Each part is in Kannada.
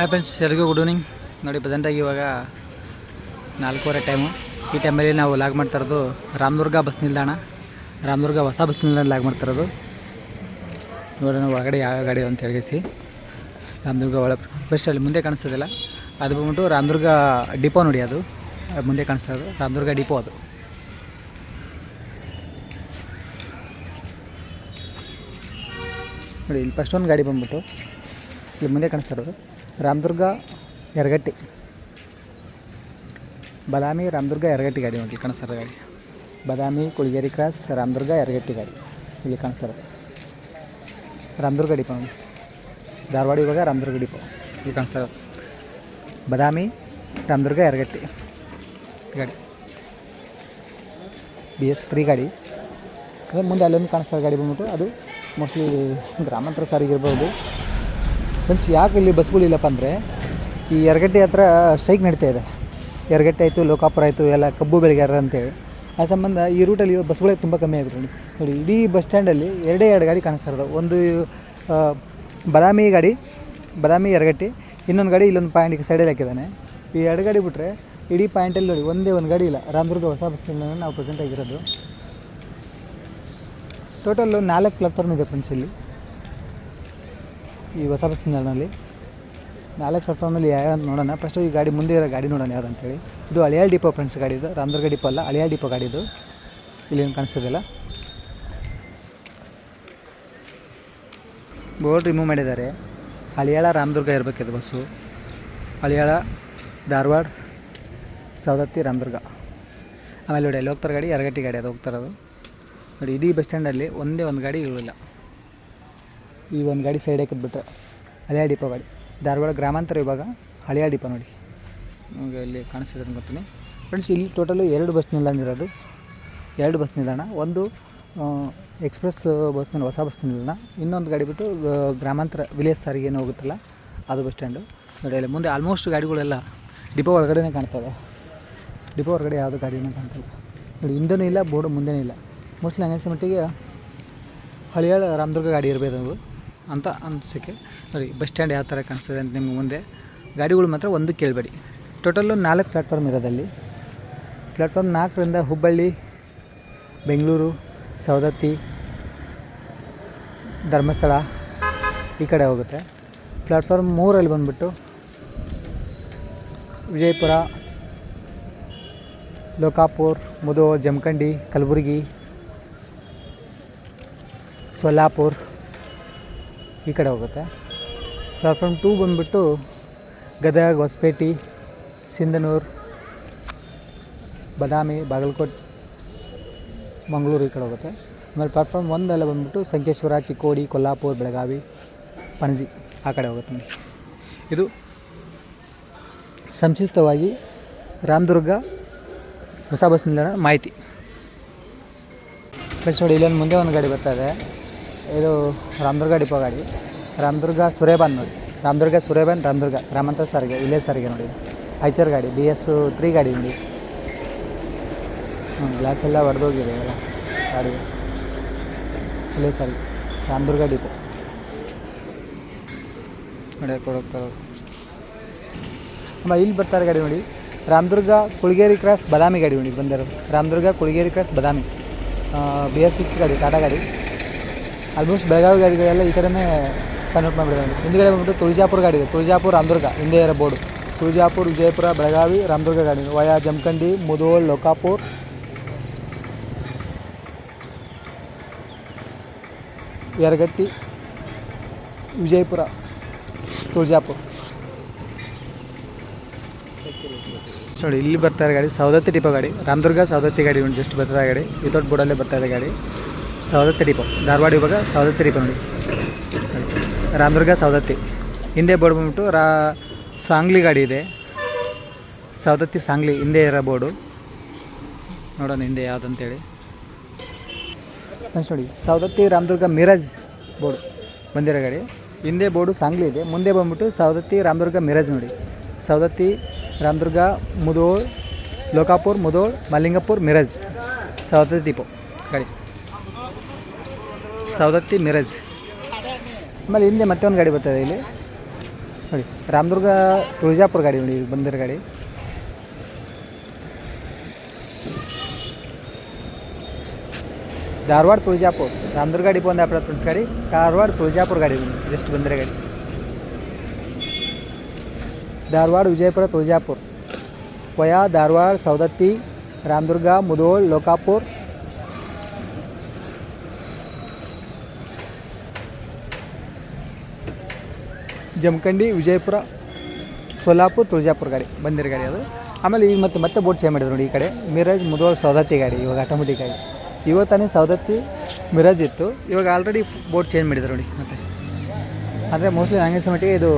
ಹಾಯ್ ಫ್ರೆಂಡ್ಸ್ ಎಲ್ಲರಿಗೂ ಗುಡ್ ಈವ್ನಿಂಗ್ ನೋಡಿ ಪ್ರೆಸೆಂಟಾಗಿ ಇವಾಗ ನಾಲ್ಕೂವರೆ ಟೈಮು ಈ ಟೈಮಲ್ಲಿ ನಾವು ಲಾಗ್ ಮಾಡ್ತಾ ಇರೋದು ರಾಮದುರ್ಗ ಬಸ್ ನಿಲ್ದಾಣ. ರಾಮದುರ್ಗ ಹೊಸ ಬಸ್ ನಿಲ್ದಾಣ ಲಾಗ್ ಮಾಡ್ತಾ ಇರೋದು. ನೋಡೋಣ ಒಳಗಡೆ ಯಾವ ಗಾಡಿ ಅಂತ ಹೇಳಿಸಿ ರಾಮದುರ್ಗ ಒಳ ಬಸ್ ಅಲ್ಲಿ ಮುಂದೆ ಕಾಣಿಸ್ತದಿಲ್ಲ, ಅದು ಬಂದ್ಬಿಟ್ಟು ರಾಮದುರ್ಗ ಡಿಪೋ ನೋಡಿ ಅದು. ಮುಂದೆ ಕಾಣಿಸ್ತಾ ಇರೋದು. ರಾಮದುರ್ಗ ಡಿಪೋ ಅದು. ನೋಡಿ, ಇಲ್ಲಿ ಫಸ್ಟ್ ಒಂದು ಗಾಡಿ ಬಂದ್ಬಿಟ್ಟು ಇಲ್ಲಿ ಮುಂದೆ ಕಾಣಿಸ್ತಾ ಇರೋದು. ರಾಮದುರ್ಗ, ಯರಗಟ್ಟಿ. ಬದಾಮಿ, ರಾಮದುರ್ಗ, ಯರಗಟ್ಟಿ ಗಾಡಿ ನೋಡಿ ಇಲ್ಲಿ ಕಾಣಿಸ್ತಾ ಗಾಡಿ. ಬದಾಮಿ, ಕುಳಿಗೇರಿ ಕ್ರಾಸ್, ರಾಮದುರ್ಗ, ಯರಗಟ್ಟಿ ಗಾಡಿ. ಇಲ್ಲಿ ಕಾಣಿಸ್ತಾರೆ ರಾಮದುರ್ಗ ಡಿಪೋ ಧಾರವಾಡ ಇವಾಗ ರಾಮದುರ್ಗ ಡಿಪೋ. ಇಲ್ಲಿ ಕಾಣಿಸ್ತಾರೆ ಬದಾಮಿ, ರಾಮದುರ್ಗ, ಯರಗಟ್ಟಿ ಗಾಡಿ. ಬಿ ಎಸ್ ತ್ರೀ ಗಾಡಿ. ಅದೇ ಮುಂದೆ ಅಲ್ಲೊಂದು ಕಾಣಿಸ್ತಾರೆ ಗಾಡಿ ಬಂದ್ಬಿಟ್ಟು ಅದು ಮೋಸ್ಟ್ಲಿ ಗ್ರಾಮಾಂತರ ಸಾರಿಗೆ ಇರ್ಬೋದು. ಫ್ರೆಂಡ್ಸ್ ಯಾಕೆ ಇಲ್ಲಿ ಬಸ್ಗಳಿಲ್ಲಪ್ಪ ಅಂದರೆ ಈ ಎರಗಟ್ಟೆ ಹತ್ರ ಸ್ಟ್ರೈಕ್ ನಡೀತಾ ಇದೆ. ಎರಗಟ್ಟೆ ಆಯಿತು, ಲೋಕಾಪುರ ಆಯಿತು, ಎಲ್ಲ ಕಬ್ಬು ಬೆಳೆಗಾರ ಅಂತೇಳಿ. ಆ ಸಂಬಂಧ ಈ ರೂಟಲ್ಲಿ ಬಸ್ಗಳೇ ತುಂಬ ಕಮ್ಮಿ ಆಗುತ್ತೆ ನೋಡಿ, ಇಡೀ ಬಸ್ ಸ್ಟ್ಯಾಂಡಲ್ಲಿ ಎರಡೇ ಎರಡು ಗಾಡಿ ಕಾಣಿಸ್ತಾ ಇರೋದು. ಒಂದು ಬದಾಮಿ ಗಾಡಿ, ಬದಾಮಿ ಎರಗಟ್ಟಿ ಇನ್ನೊಂದು ಗಾಡಿ ಇಲ್ಲೊಂದು ಪಾಯಿಂಟ್ ಸೈಡಲ್ಲಿ ಹಾಕಿದ್ದಾನೆ. ಈ ಎರಡು ಗಾಡಿ ಬಿಟ್ಟರೆ ಇಡೀ ಪಾಯಿಂಟಲ್ಲಿ ನೋಡಿ, ಒಂದೇ ಒಂದು ಗಾಡಿ ಇಲ್ಲ. ರಾಮದುರ್ಗ ಹೊಸ ಬಸ್ ಸ್ಟ್ಯಾಂಡ್ ನಾವು ಪ್ರೆಸೆಂಟ್ ಆಗಿರೋದು. ಟೋಟಲ್ಲು ನಾಲ್ಕು ಪ್ಲಾಟ್ಫಾರ್ಮ್ ಇದೆ ಫ್ರೆಂಡ್ಸ್ ಈ ಹೊಸ ಬಸ್ ನಿಲ್ದಾಣದಲ್ಲಿ. ನಾಲ್ಕು ಪ್ಲಾಟ್ಫಾರ್ಮಲ್ಲಿ ಯಾವ ನೋಡೋಣ. ಫಸ್ಟು ಈ ಗಾಡಿ ಮುಂದೆ ಇರೋ ಗಾಡಿ ನೋಡೋಣ ಯಾವ್ದು ಅಂತೇಳಿ. ಇದು ಹಳಿಯಾಳ ಡಿಪೋ ಫ್ರೆಂಡ್ಸ್ ಗಾಡಿ ಇದು. ರಾಮದುರ್ಗ ಡಿಪೋ ಅಲ್ಲ ಹಳೆಯ ಡಿಪೋ ಗಾಡಿ ಇದು. ಇಲ್ಲೇನು ಕಾಣಿಸ್ತಿದೆಯಲ್ಲ ಬೋರ್ಡ್ ರಿಮೂವ್ ಮಾಡಿದ್ದಾರೆ. ಹಳಿಯಾಳ ರಾಮದುರ್ಗ ಇರಬೇಕಿದೆ ಬಸ್ಸು. ಹಳಿಯಾಳ ಧಾರವಾಡ, ಸವದತ್ತಿ, ರಾಮದುರ್ಗ. ಆಮೇಲೆ ನೋಡಿ, ಅಲ್ಲಿ ಹೋಗ್ತಾರೆ ಗಾಡಿ, ಯರಗಟ್ಟಿ ಗಾಡಿ ಅದು ಹೋಗ್ತಾರದು ನೋಡಿ, ಇಡೀ ಬಸ್ ಸ್ಟ್ಯಾಂಡಲ್ಲಿ ಒಂದೇ ಒಂದು ಗಾಡಿ ಇರಲಿಲ್ಲ ಈ ಒಂದು ಗಾಡಿ ಸೈಡ್ ಹಾಕಿದ್ಬಿಟ್ರೆ ಹಳೆಯ ಡಿಪೋ ಗಾಡಿ. ಧಾರವಾಡ ಗ್ರಾಮಾಂತರ ವಿಭಾಗ ಹಳೆಯ ಡಿಪ ನೋಡಿ. ನಮಗೆ ಇಲ್ಲಿ ಕಾಣಿಸ್ತಿದೆ ಅನ್ಕೊತೀನಿ ಫ್ರೆಂಡ್ಸ್ ಇಲ್ಲಿ ಟೋಟಲು ಎರಡು ಬಸ್ ನಿಲ್ದಾಣ ಇರೋದು. ಎರಡು ಬಸ್ ನಿಲ್ದಾಣ. ಒಂದು ಎಕ್ಸ್ಪ್ರೆಸ್ ಬಸ್ ಹೊಸ ಬಸ್ ನಿಲ್ದಾಣ. ಇನ್ನೊಂದು ಗಾಡಿ ಬಿಟ್ಟು ಗ್ರಾಮಾಂತರ, ವಿಲೇಜ್ ಸಾರಿಗೆ ಏನು ಹೋಗುತ್ತಲ್ಲ, ಅದು ಬಸ್ ಸ್ಟ್ಯಾಂಡು ನೋಡಿ, ಅಲ್ಲಿ ಮುಂದೆ ಆಲ್ಮೋಸ್ಟ್ ಗಾಡಿಗಳೆಲ್ಲ ಡಿಪೋ ಒಳಗಡೆನೇ ಕಾಣ್ತವೆ. ಡಿಪೋ ಹೊರಗಡೆ ಯಾವುದು ಗಾಡಿನೂ ಕಾಣ್ತಿಲ್ಲ. ನೋಡಿ, ಹಿಂದೆನೂ ಇಲ್ಲ, ಬೋರ್ಡು ಮುಂದೆನೂ ಇಲ್ಲ. ಮೋಸ್ಟ್ಲಿ ನನಗೆ ಮಟ್ಟಿಗೆ ಹಳಿಯಾಳ ರಾಮದುರ್ಗ ಗಾಡಿ ಇರಬೇಕು ಅಂತ ಅನಿಸಿಕೆ. ನೋಡಿ, ಬಸ್ ಸ್ಟ್ಯಾಂಡ್ ಯಾವ ಥರ ಕಾಣಿಸ್ತದೆ ಅಂತ ನಿಮ್ಗೆ ಮುಂದೆ. ಗಾಡಿಗಳು ಮಾತ್ರ ಒಂದು ಕೇಳಬೇಡಿ. ಟೋಟಲ್ಲು ನಾಲ್ಕು ಪ್ಲ್ಯಾಟ್ಫಾರ್ಮ್ ಇರೋದಲ್ಲಿ. ಪ್ಲ್ಯಾಟ್ಫಾರ್ಮ್ ನಾಲ್ಕರಿಂದ ಹುಬ್ಬಳ್ಳಿ, ಬೆಂಗಳೂರು, ಸವದತ್ತಿ, ಧರ್ಮಸ್ಥಳ ಈ ಕಡೆ ಹೋಗುತ್ತೆ. ಪ್ಲ್ಯಾಟ್ಫಾರ್ಮ್ ಮೂರಲ್ಲಿ ಬಂದುಬಿಟ್ಟು ವಿಜಯಪುರ, ಲೋಕಾಪುರ್, ಮುದೋ, ಜಮಖಂಡಿ, ಕಲಬುರಗಿ, ಸೊಲ್ಲಾಪುರ್ ಈ ಕಡೆ ಹೋಗುತ್ತೆ. ಪ್ಲಾಟ್ಫಾರ್ಮ್ ಟೂ ಬಂದುಬಿಟ್ಟು ಗದಗ, ಹೊಸಪೇಟೆ, ಸಿಂಧನೂರು, ಬದಾಮಿ, ಬಾಗಲಕೋಟೆ, ಮಂಗಳೂರು ಈ ಕಡೆ ಹೋಗುತ್ತೆ. ಆಮೇಲೆ ಪ್ಲಾಟ್ಫಾರ್ಮ್ ಒಂದೆಲ್ಲ ಬಂದುಬಿಟ್ಟು ಸಂಕೇಶ್ವರ, ಚಿಕ್ಕೋಡಿ, ಕೊಲ್ಲಾಪುರ, ಬೆಳಗಾವಿ, ಪಣಜಿ ಆ ಕಡೆ ಹೋಗುತ್ತೆ. ಇದು ಸಂಕ್ಷಿಪ್ತವಾಗಿ ರಾಮದುರ್ಗ ಹೊಸ ಬಸ್ ನಿಲ್ದಾಣ ಮಾಹಿತಿ. ಫ್ರೆಂಡ್ಸ್ ನೋಡಿ, ಇಲ್ಲೊಂದು ಮುಂದೆ ಒಂದು ಗಾಡಿ ಬರ್ತಾ ಇದೆ. ಇದು ರಾಮದುರ್ಗ ಡಿಪೋ ಗಾಡಿ ರಾಮದುರ್ಗ ಸುರೇಬಾನ್ ನೋಡಿ ರಾಮದುರ್ಗ ಸುರೇಬಾನ್ ರಾಮದುರ್ಗ ಗ್ರಾಮಾಂತರ ಸಾರಿಗೆ ಇಲ್ಲೇ ಸಾರಿಗೆ ನೋಡಿ ಐಚರ್ ಗಾಡಿ ಬಿ ಎಸ್ ತ್ರೀ ಗಾಡಿ ನೋಡಿ ಹ್ಞೂ ಗ್ಲಾಸ್ ಎಲ್ಲ ಒಡೆದೋಗಿದೆ ಎಲ್ಲ ಗಾಡಿ ಇಲ್ಲೇ ಸಾರಿಗೆ ರಾಮದುರ್ಗ ಡಿಪೋ ನೋಡಿ ಕೊಡೋಗ್ತಾರೆ ಅಮ್ಮ ಇಲ್ಲಿ ಬರ್ತಾರೆ ಗಾಡಿ ನೋಡಿ ರಾಮದುರ್ಗ ಕುಳಗೇರಿ ಕ್ರಾಸ್ ಬದಾಮಿ ಗಾಡಿ ನೋಡಿ ಬಂದಿರೋದು Ramdurg Kulageri cross Badami B S six ಗಾಡಿ ಟಾಟಾ ಗಾಡಿ ಆಲ್ಮೋಸ್ಟ್ ಬೆಳಗಾವಿ ಗಾಡಿಗಳೆಲ್ಲ ಈ ಕಡೆನೇ ಕನ್ವರ್ಟ್ ಮಾಡಿಬಿಟ್ಟಿದ್ದಾರೆ ಹಿಂದ್ಗಡೆ ಬಂದ್ಬಿಟ್ಟು ತುಳಜಾಪುರ ಗಾಡಿ ಇದೆ. ತುಳಜಾಪುರ ರಾಮದುರ್ಗ, ಹಿಂದೆ ಇರೋ ಬೋರ್ಡು. ತುಳಜಾಪುರ, ವಿಜಯಪುರ, ಬೆಳಗಾವಿ, ರಾಮದುರ್ಗ ಗಾಡಿ ವಯಾ, ಜಮಖಂಡಿ ಮುದೋಳ್ ಲೋಕಾಪುರ್. ಯರಗಟ್ಟಿ, ವಿಜಯಪುರ, ತುಳಜಾಪುರ. ನೋಡಿ, ಇಲ್ಲಿ ಬರ್ತಾ ಇರೋ ಗಾಡಿ ಸವದತ್ತಿ ಟಿಪ್ಪ ಗಾಡಿ. ರಾಮದುರ್ಗ, ಸವದತ್ತಿ ಗಾಡಿ ಒಂದು ಜಸ್ಟ್ ಬರ್ತಾ ಗಾಡಿ. ವಿಥೌಟ್ ಬೋರ್ಡಲ್ಲೇ ಬರ್ತಾ ಇದೆ ಗಾಡಿ. ಸವದತ್ತಿ ಡಿಪೋ, ಧಾರವಾಡ ಇವಾಗ ಸವದತ್ತಿ ಡಿಪೋ ನೋಡಿ. ರಾಮದುರ್ಗ ಸವದತ್ತಿ. ಹಿಂದೆ ಬೋರ್ಡ್ ಬಂದ್ಬಿಟ್ಟು ರಾ, ಸಾಂಗ್ಲಿ ಗಾಡಿ ಇದೆ. ಸವದತ್ತಿ ಸಾಂಗ್ಲಿ ಹಿಂದೆ ಇರೋ ಬೋರ್ಡು. ನೋಡೋಣ ಹಿಂದೆ ಯಾವುದಂತೇಳಿ. ಫ್ರೆಂಡ್ಸ್ ನೋಡಿ, ಸವದತ್ತಿ, ರಾಮದುರ್ಗ, ಮಿರಾಜ್ ಬೋರ್ಡ್ ಬಂದಿರೋ ಗಾಡಿ. ಹಿಂದೆ ಬೋರ್ಡು ಸಾಂಗ್ಲಿ ಇದೆ. ಮುಂದೆ ಬಂದ್ಬಿಟ್ಟು ಸವದತ್ತಿ, ರಾಮದುರ್ಗ, ಮಿರಾಜ್ ನೋಡಿ. ಸವದತ್ತಿ, ರಾಮದುರ್ಗ, ಮುದೋಳ್, ಲೋಕಾಪುರ್, ಮುದೋಳ್, ಮಲ್ಲಿಂಗಪುರ್, ಮಿರಾಜ್. ಸವದತ್ತಿ ದೀಪ ಗಾಡಿ. ಸವದತ್ತಿ ಮಿರಜ್. ಆಮೇಲೆ ಹಿಂದೆ ಮತ್ತೆ ಒಂದು ಗಾಡಿ ಬರ್ತದೆ ಇಲ್ಲಿ. ನೋಡಿ, ರಾಮದುರ್ಗ ತುಳಜಾಪುರ ಗಾಡಿ ನೋಡಿ, ಬಂದಿರೋ ಗಾಡಿ. ಧಾರವಾಡ ತುಳಜಾಪುರ, ರಾಮದುರ್ಗ ಗಾಡಿ ಬಂದ ಫ್ರೆಂಡ್ಸ್ ಗಾಡಿ, ಧಾರವಾಡ ತುಳಜಾಪುರ ಗಾಡಿ ಜಸ್ಟ್ ಬಂದಿರೋ ಗಾಡಿ. ಧಾರವಾಡ ವಿಜಯಪುರ ತುಳಜಾಪುರ, ವಯಾ ಧಾರವಾಡ ಸೌದತ್ತಿ ರಾಮದುರ್ಗ ಮುದೋಳ್ ಲೋಕಾಪುರ್ ಜಮಖಂಡಿ, ವಿಜಯಪುರ, ಸೋಲಾಪುರ, ತುಳಜಾಪುರ ಗಾಡಿ, ಬಂದಿರ ಗಾಡಿ ಅದು. ಆಮೇಲೆ ಈಗ ಮತ್ತೆ ಮತ್ತೆ ಬೋಟ್ ಚೇಂಜ್ ಮಾಡಿದ್ರು ನೋಡಿ ಈ ಕಡೆ. ಮಿರಾಜ್ ಮುದೋಳ್ ಸೌದತ್ತಿ ಗಾಡಿ, ಇವಾಗ ಆಟೋಮೆಟಿಕ್ ಗಾಡಿ. ಇವತ್ತಾನೆ ಸೌದತ್ತಿ ಮಿರಾಜ್ ಇತ್ತು. ಇವಾಗ ಆಲ್ರೆಡಿ ಬೋಟ್ ಚೇಂಜ್ ಮಾಡಿದ್ರು ನೋಡಿ ಮತ್ತೆ. ಆದರೆ ಮೋಸ್ಟ್ಲಿ ನನಗೆ ಮಟ್ಟಿಗೆ ಇದು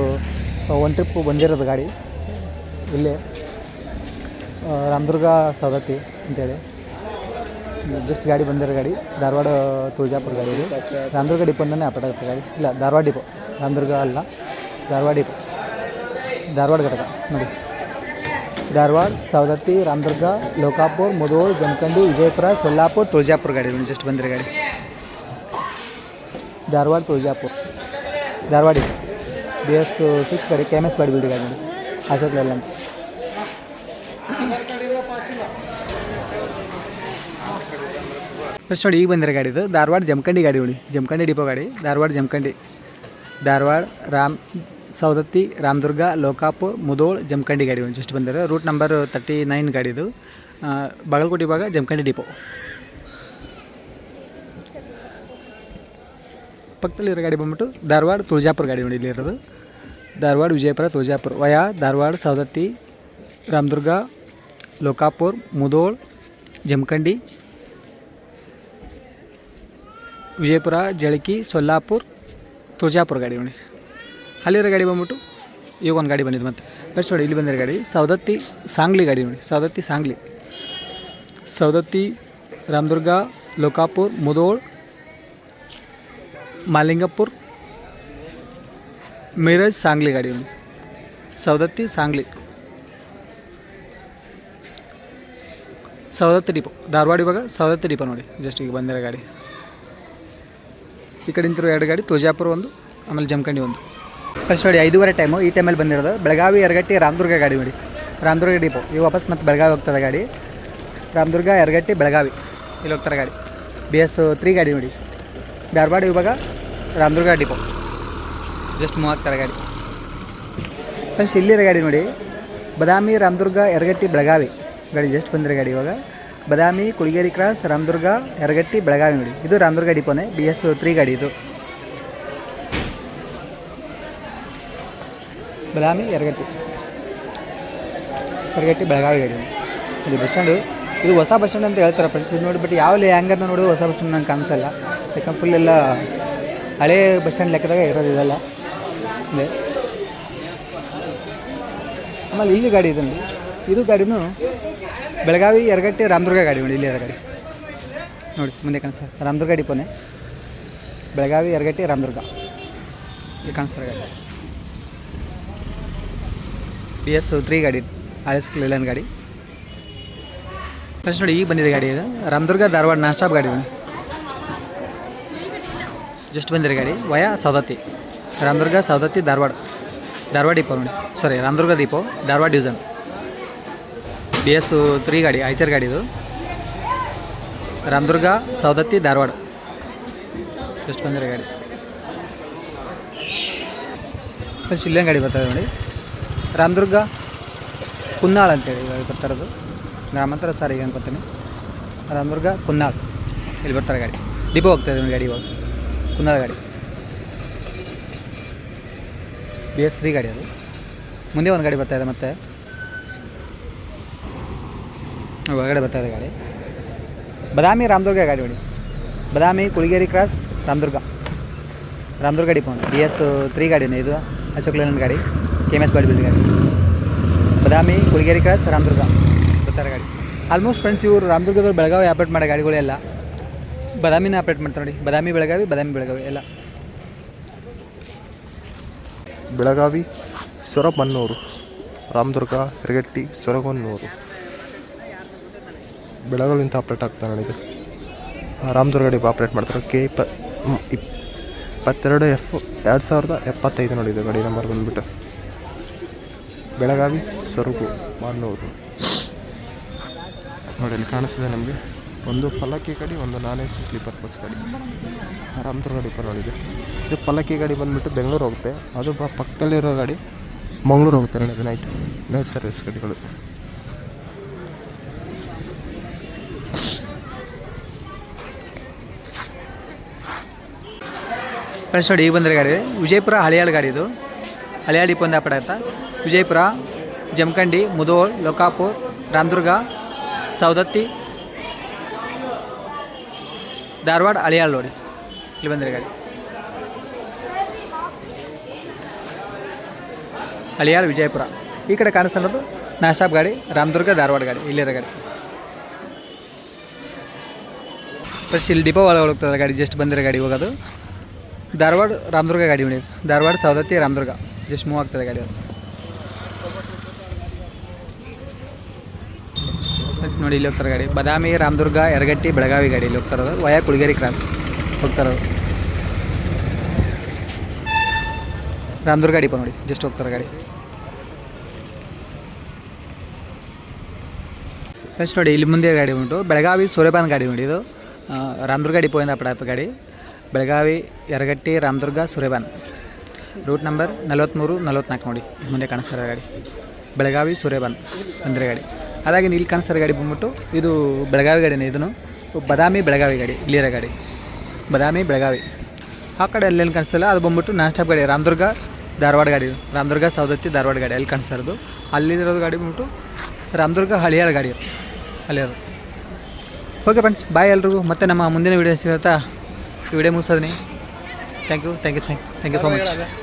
ಒನ್ ಟ್ರಿಪ್ ಬಂದಿರೋದು ಗಾಡಿ. ಇಲ್ಲೇ ರಾಮದುರ್ಗ ಸೌದತ್ತಿ ಅಂತೇಳಿ. ಜಸ್ಟ್ ಗಾಡಿ ಬಂದಿರೋ ಗಾಡಿ. ಧಾರವಾಡ, ತುಳಜಾಪುರ ಗಾಡಿ ರಾಮದುರ್ಗ ಡಿಪೋನೇ ಆಪರೇಟ್ ಗಾಡಿ. ಇಲ್ಲ, ಧಾರವಾಡ ಡಿಪೋ ರಾಮದುರ್ಗ ಅಲ್ಲ. ಧಾರವಾಡ ಧಾರವಾಡ ಘಟಕ, ನೋಡಿ. ಧಾರವಾಡ, ಸವದತ್ತಿ, ರಾಮದುರ್ಗ, ಲೋಕಾಪುರ್, ಮುದೋಳ್ ಜಮಖಂಡಿ ವಿಜಯಪುರ, ಸೊಲ್ಲಾಪುರ್, ತುಳಜಾಪುರ ಗಾಡಿ ನೋಡಿ, ಜಸ್ಟ್ ಬಂದಿರೋ ಗಾಡಿ. Dharwad, Tuljapur. Dharwad B S six ಗಾಡಿ ಕೆ ಎಂ ಎಸ್ ಗಾಡಿ ಬಿಡಿ ಗಾಡಿ ನೋಡಿ. ಅಶೋಕ್ ಲೇಲ್ಯಾಂಡ್ ನೋಡಿ, ಈಗ ಬಂದಿರೋ ಗಾಡಿ ಇದು. ಧಾರವಾಡ ಜಮಖಂಡಿ ಗಾಡಿ ನೋಡಿ. ಜಮಖಂಡಿ ಡಿಪೋ ಗಾಡಿ. ಧಾರವಾಡ ಜಮಖಂಡಿ. ಧಾರವಾಡ, ರಾಮ್, ಸವದತ್ತಿ, ರಾಮದುರ್ಗ, ಲೋಕಾಪುರ್, ಮುದೋಳ್, ಜಮಖಂಡಿ ಗಾಡಿ ಒಂದು ಜಸ್ಟ್ ಬಂದಿರೋ ರೂಟ್ ನಂಬರ್ ತರ್ಟಿ ನೈನ್ ಗಾಡಿದು ಬಾಗಲಕೋಟೆ ಭಾಗ ಜಮಖಂಡಿ ಡಿಪೋ ಪಕ್ಕದಲ್ಲಿರೋ ಗಾಡಿ ಬಂದ್ಬಿಟ್ಟು ಧಾರವಾಡ, ತುಳಜಾಪುರ ಗಾಡಿ ನೋಡಿ ಇಲ್ಲಿರೋದು. ಧಾರವಾಡ, ವಿಜಯಪುರ, ತುಳಜಾಪುರ. ವಯಾ, ಧಾರವಾಡ, ಸವದತ್ತಿ, ರಾಮದುರ್ಗ, ಲೋಕಾಪುರ್, ಮುದೋಳ್, ಜಮಖಂಡಿ. ವಿಜಯಪುರ, ಜಳಕಿ, ಸೊಲ್ಲಾಪುರ್ ತುಳಜಾಪುರ ಗಾಡಿ ನೋಡಿ ಅಲ್ಲಿರೋ ಗಾಡಿ ಬಂದ್ಬಿಟ್ಟು ಈಗ ಒಂದು ಗಾಡಿ ಬಂದಿದ್ದು ಮತ್ತೆ. ಬೆಸ್ಟ್ ನೋಡಿ ಇಲ್ಲಿ ಬಂದಿರೋ ಗಾಡಿ. ಸೌದತ್ತಿ ಸಾಂಗ್ಲಿ ಗಾಡಿ ನೋಡಿ ಸೌದತ್ತಿ ಸಾಂಗ್ಲಿ. ಸೌದತ್ತಿ ರಾಮದುರ್ಗ, ಲೋಕಾಪುರ್, ಮುದೋಳ್, ಮಾಲಿಂಗಪುರ್, ಮಿರಜ್ ಸಾಂಗ್ಲಿ ಗಾಡಿ ನೋಡಿ ಸೌದತ್ತಿ ಸಾಂಗ್ಲಿ. ಸೌದತ್ತಿ ಡಿಪೋ. ಧಾರವಾಡ ಇವಾಗ ಸೌದತ್ತಿ ಡಿಪೋ ನೋಡಿ. ಜಸ್ಟ್ ಈಗ ಬಂದಿರೋ ಗಾಡಿ. ಈ ಕಡೆ ನಿಂತಿರೋ ಎರಡು ಗಾಡಿ ತುಳಜಾಪುರ ಒಂದು, ಆಮೇಲೆ ಜಮಖಂಡಿ ಒಂದು. ಫಸ್ಟ್ ನೋಡಿ, ಐದೂವರೆ ಟೈಮು ಈ ಟೈಮಲ್ಲಿ ಬಂದಿರೋದು. ಬೆಳಗಾವಿ ಎರಗಟ್ಟಿ ರಾಮದುರ್ಗ ಗಾಡಿ ನೋಡಿ. ರಾಮದುರ್ಗ ಡಿಪೋ ಈಗ ವಾಪಸ್ ಮತ್ತು ಬೆಳಗಾವಿ ಹೋಗ್ತದೆ ಗಾಡಿ. ರಾಮದುರ್ಗ ಎರಗಟ್ಟಿ ಬೆಳಗಾವಿ. ಇಲ್ಲಿ ಹೋಗ್ತಾರೆ ಗಾಡಿ. ಬಿ ಎಸ್ ತ್ರೀ ಗಾಡಿ ನೋಡಿ. ಧಾರವಾಡ ಇವಾಗ ರಾಮದುರ್ಗ ಡಿಪೋ ಜಸ್ಟ್ ಮೂವ್ ಆಗ್ತಾರೆ ಗಾಡಿ. ಫಸ್ಟ್ ಇಲ್ಲಿರೋ ಗಾಡಿ ನೋಡಿ. ಬದಾಮಿ, ರಾಮದುರ್ಗ ಎರಗಟ್ಟಿ ಬೆಳಗಾವಿ. ಗಾಡಿ ಜಸ್ಟ್ ಬಂದಿರೋ ಗಾಡಿ ಇವಾಗ. ಬದಾಮಿ, ಕುಳಿಗೇರಿ ಕ್ರಾಸ್, ರಾಮದುರ್ಗ, ಯರಗಟ್ಟಿ, ಬೆಳಗಾವಿ ನೋಡಿ ಇದು ರಾಮದುರ್ಗ ಡಿಪೋನೆ ಬಿ ಎಸ್ ತ್ರೀ ಗಾಡಿ ಇದು. ಬದಾಮಿ ಎರಗಟ್ಟಿ ಎರಗಟ್ಟಿ ಬೆಳಗಾವಿ ಗಾಡಿ ಇದು. ಬಸ್ ಸ್ಟ್ಯಾಂಡು ಇದು ಹೊಸ ಬಸ್ ಸ್ಟ್ಯಾಂಡ್ ಅಂತ ಹೇಳ್ತಾರೆ ಫ್ರೆಂಡ್ಸ್ ಇದು ನೋಡಿ ಬಟ್ ಯಾವ ಹ್ಯಾಂಗರ್ನ ನೋಡಿದ್ರು ಹೊಸ ಬಸ್ ಸ್ಟ್ಯಾಂಡ್ ನಂಗೆ ಕಾಣಿಸಲ್ಲ. ಯಾಕಂದ್ರೆ ಫುಲ್ ಎಲ್ಲ ಹಳೆ ಬಸ್ ಸ್ಟ್ಯಾಂಡ್ ಲೆಕ್ಕದಾಗ ಇರೋದು ಇದೆಲ್ಲ. ಇದೆ. ಆಮೇಲೆ ಇಲ್ಲಿ ಗಾಡಿ ಇದೆ ಇದು ಗಾಡಿನೂ ಬೆಳಗಾವಿ, ಯರಗಟ್ಟಿ, ರಾಮದುರ್ಗ ಗಾಡಿ ನೋಡಿ, ಇಲ್ಲಿ ಗಾಡಿ. ನೋಡಿ, ಮುಂದೆ ಕಾಣಿಸ್ತಾ ರಾಮದುರ್ಗ ಡಿಪೋನೆ. ಬೆಳಗಾವಿ, ಯರಗಟ್ಟಿ, ರಾಮದುರ್ಗ. ಇಲ್ಲಿ ಕಾಣಿಸ್ತಾರೆ ಗಾಡಿ. ಬಿ ಎಸ್ ತ್ರೀ ಗಾಡಿ, ಆರ್ ಎಸ್ ಗಾಡಿ. ಫಸ್ಟ್ ನೋಡಿ, ಈಗ ಬಂದಿದೆ ಗಾಡಿ ಇದು. ರಾಮದುರ್ಗ, ಧಾರವಾಡ, ನಾನ್ ಸ್ಟಾಪ್ ಗಾಡಿ ನೋಡಿ ಜಸ್ಟ್ ಬಂದಿರೋ ಗಾಡಿ. ವಯಾ ಸೌದತ್ತಿ ರಾಮದುರ್ಗ ಸೌದತ್ತಿ ಧಾರವಾಡ. ಧಾರವಾಡ ಡಿಪೋ ನೋಡಿ. Sorry Ramdurg depot, Dharwad division B S three ಗಾಡಿ, ಐಚರ್ ಗಾಡಿ ಇದು ರಾಮದುರ್ಗ ಸೌದತ್ತಿ ಧಾರವಾಡ. ಎಷ್ಟು ಬಂದಿರೋ ಗಾಡಿ. ಫಸ್ಟ್ ಇಲ್ಲೇ ಗಾಡಿ ಬರ್ತದೆ ನೋಡಿ. ರಾಮದುರ್ಗ, ಕುನ್ನಾಳ್ ಅಂತೇಳಿ ಇವಾಗ ಬರ್ತಾ ಇರೋದು. ಗ್ರಾಮಾಂತರ ಸಾರಿಗೆ ಅನ್ಕೋತೀನಿ ರಾಮದುರ್ಗ, ಕುನ್ನಾಳ್. ಇಲ್ಲಿ ಬರ್ತಾರೆ ಗಾಡಿ. ಡಿಪೋ ಹೋಗ್ತಾ ಇದೆ ಗಾಡಿ ಇವಾಗ. ಕುನ್ನಾಳ ಗಾಡಿ. ಬಿ ಎಸ್ ತ್ರೀ ಗಾಡಿ ಅದು. ಮುಂದೆ ಒಂದು ಗಾಡಿ ಬರ್ತಾ ಇದೆ ಮತ್ತೆ. ಒಳಗಡೆ ಬರ್ತಾ ಇದೆ ಗಾಡಿ. ಬದಾಮಿ ರಾಮದುರ್ಗ ಗಾಡಿ ನೋಡಿ. Badami, Kulageri cross, Ramdurg. Ramdurg depot B S three ಗಾಡಿನೇ ಇದು. ಅಶೋಕ್ ಲೇಲನ್ ಗಾಡಿ. ಕೆ ಎಂ ಎಸ್ ಬಿಲ್ಡ್ ಗಾಡಿ. ಬದಾಮಿ, ಕುಳಗೇರಿ ಕ್ರಾಸ್, ರಾಮದುರ್ಗ. ಬರ್ತಾರೆ ಗಾಡಿ. ಆಲ್ಮೋಸ್ಟ್ ಫ್ರೆಂಡ್ಸ್ ಇವರು ರಾಮದುರ್ಗದವ್ರು ಬೆಳಗಾವಿ ಆಪ್ರೇಟ್ ಮಾಡೋ ಗಾಡಿಗಳೆಲ್ಲ ಬದಾಮಿನ ಆಪ್ರೇಟ್ ಮಾಡ್ತಾರೆ ನೋಡಿ. ಬದಾಮಿ, ಬೆಳಗಾವಿ ಬದಾಮಿ, ಬೆಳಗಾವಿ ಎಲ್ಲ. ಬೆಳಗಾವಿ ಸೊರಬನ್ನೂರು ರಾಮದುರ್ಗ ಯರಗಟ್ಟಿ ಸೊರಗೊನ್ನೂರು ಬೆಳಗಾವಿಂದ ಆಪ್ರೇಟ್ ಆಗ್ತಾ ಇದು. ಆ, ರಾಮದುರ್ಗ ಡಿಪೋ ಆಪ್ರೇಟ್ ಮಾಡ್ತಾರೆ. ಕೆ ಇಪ್ಪ ಇಪ್ಪತ್ತೆರಡು ಎಫ್ ಎರಡು ಸಾವಿರದ ಎಪ್ಪತ್ತೈದು ನೋಡಿದೆ ಗಾಡಿ ನಂಬರ್ ಬಂದುಬಿಟ್ಟು. ಬೆಳಗಾವಿ ಸೊರಗು ಮಾರ್ನೂರು ನೋಡಿ ಇಲ್ಲಿ ಕಾಣಿಸ್ತಿದೆ ನಮಗೆ. ಒಂದು ಪಲ್ಲಕ್ಕಿ ಗಾಡಿ ಒಂದು non A C sleeper coach ಗಾಡಿ. ರಾಮದುರ್ಗ ನೋಡಿದೆ ಇದು ಪಲ್ಲಕ್ಕಿ ಗಾಡಿ ಬಂದುಬಿಟ್ಟು ಬೆಂಗಳೂರು ಹೋಗುತ್ತೆ. ಅದು ಪಕ್ಕದಲ್ಲಿರೋ ಗಾಡಿ ಮಂಗಳೂರು ಹೋಗುತ್ತೆ ನನಗೆ ನೈಟ್ ನೈಟ್ ಸರ್ವಿಸ್ ಗಾಡಿಗಳು. ಫ್ರೆಂಡ್ಸ್ ನೋಡಿ, ಈಗ ಬಂದರೆ ಗಾಡಿ ವಿಜಯಪುರ ಹಳಿಯಾಳ ಗಾಡಿ ಇದು. ಹಳಿಯಾಳ ಡಿಪೋ ಅಂತ ವಿಜಯಪುರ, ಜಮಖಂಡಿ ಮುದೋಳ್ ಲೋಕಾಪುರ್, ರಾಮದುರ್ಗ ಸೌದತ್ತಿ ಧಾರವಾಡ, ಹಳೆಯಾಳ್ ನೋಡಿ. ಇಲ್ಲಿ ಬಂದರೆ ಗಾಡಿ. ಹಳಿಯಾಳ ವಿಜಯಪುರ. ಈ ಕಡೆ ಕಾಣಿಸ್ತಿರೋದು ನಾಶಾಪ್ ಗಾಡಿ, ರಾಮದುರ್ಗ, ಧಾರವಾಡ ಗಾಡಿ. ಇಲ್ಲಿರ ಗಾಡಿ. ಫಸ್ಟ್ ಇಲ್ಲಿ ಡಿಪೋ ಒಳಗೆ ಹೋಗ್ತದೆ ಗಾಡಿ ಜಸ್ಟ್ ಬಂದಿರೋ ಗಾಡಿ ಹೋಗೋದು. ಧಾರವಾಡ ರಾಮದುರ್ಗ ಗಾಡಿ ನೋಡಿ ಧಾರವಾಡ, ಸವದತ್ತಿ, ರಾಮದುರ್ಗ. ಜಸ್ಟ್ ಮೂವ್ ಆಗ್ತದೆ ಗಾಡಿ ನೋಡಿ, ಇಲ್ಲಿ ಹೋಗ್ತಾರೆ ಗಾಡಿ. ಬದಾಮಿ, ರಾಮದುರ್ಗ, ಯರಗಟ್ಟಿ, ಬೆಳಗಾವಿ ಗಾಡಿ ಇಲ್ಲಿ ಹೋಗ್ತಾರದು ವಯಾ ಕುಳಗೇರಿ ಕ್ರಾಸ್ ಹೋಗ್ತಾರದು ರಾಮದುರ್ಗ ಡಿಪೋ ನೋಡಿ. ಜಸ್ಟ್ ಹೋಗ್ತಾರೆ ಗಾಡಿ. ಫಸ್ಟ್ ನೋಡಿ, ಇಲ್ಲಿ ಮುಂದೆ ಗಾಡಿ ಉಂಟು. ಬೆಳಗಾವಿ ಸೂರ್ಯಪಾನ ಗಾಡಿ ನೋಡಿ ಇದು. ರಾಮದುರ್ಗ ಡಿಪೋಯಿಂದ ಪಡಾತು ಗಾಡಿ. ಬೆಳಗಾವಿ, ಯರಗಟ್ಟಿ, ರಾಮದುರ್ಗ ಸೂರ್ಯಪಾನ್ ರೂಟ್ ನಂಬರ್ ನಲವತ್ತ್ಮೂರು ನಲವತ್ನಾಲ್ಕು ನೋಡಿ. ಮುಂದೆ ಕಾಣಿಸ್ತಾರೆ ಗಾಡಿ. ಬೆಳಗಾವಿ ಸೂರ್ಯಪಾನ್ ಅಂದರೆ ಗಾಡಿ. ಅದಾಗಿ ಇಲ್ಲಿ ಕಾಣಿಸ್ತಾರೆ ಗಾಡಿ ಬಂದ್ಬಿಟ್ಟು ಇದು ಬೆಳಗಾವಿ ಗಾಡಿನೇ ಇದನ್ನು. ಬದಾಮಿ ಬೆಳಗಾವಿ ಗಾಡಿ, ಇಲ್ಲಿರೋ ಗಾಡಿ. ಬದಾಮಿ ಬೆಳಗಾವಿ. ಆ ಕಡೆ ಅಲ್ಲೇನು ಕಾಣಿಸಲ್ಲ ಅದು ಬಂದ್ಬಿಟ್ಟು ನಾನ್ ಸ್ಟಾಪ್ ಗಾಡಿ, ರಾಮದುರ್ಗ, ಧಾರವಾಡ ಗಾಡಿ ರಾಮದುರ್ಗ ಸೌದತ್ತಿ ಧಾರವಾಡ ಗಾಡಿ ಅಲ್ಲಿ ಕಾಣಿಸ್ತಾರದು ಅಲ್ಲಿರೋದು ಗಾಡಿ ಬಂದ್ಬಿಟ್ಟು ರಾಮದುರ್ಗ, ಹಳಿಯಾಳ ಗಾಡಿ ಅಲ್ಲಿರೋದು ಓಕೆ ಫ್ರೆಂಡ್ಸ್ ಬಾಯ್ ಎಲ್ರಿಗೂ. ಮತ್ತೆ ನಮ್ಮ ಮುಂದಿನ ವೀಡಿಯೋ ಸಿಗುತ್ತಾ. ഇവിടെ മൂസ് അതിനെ thank you thank you thank you so much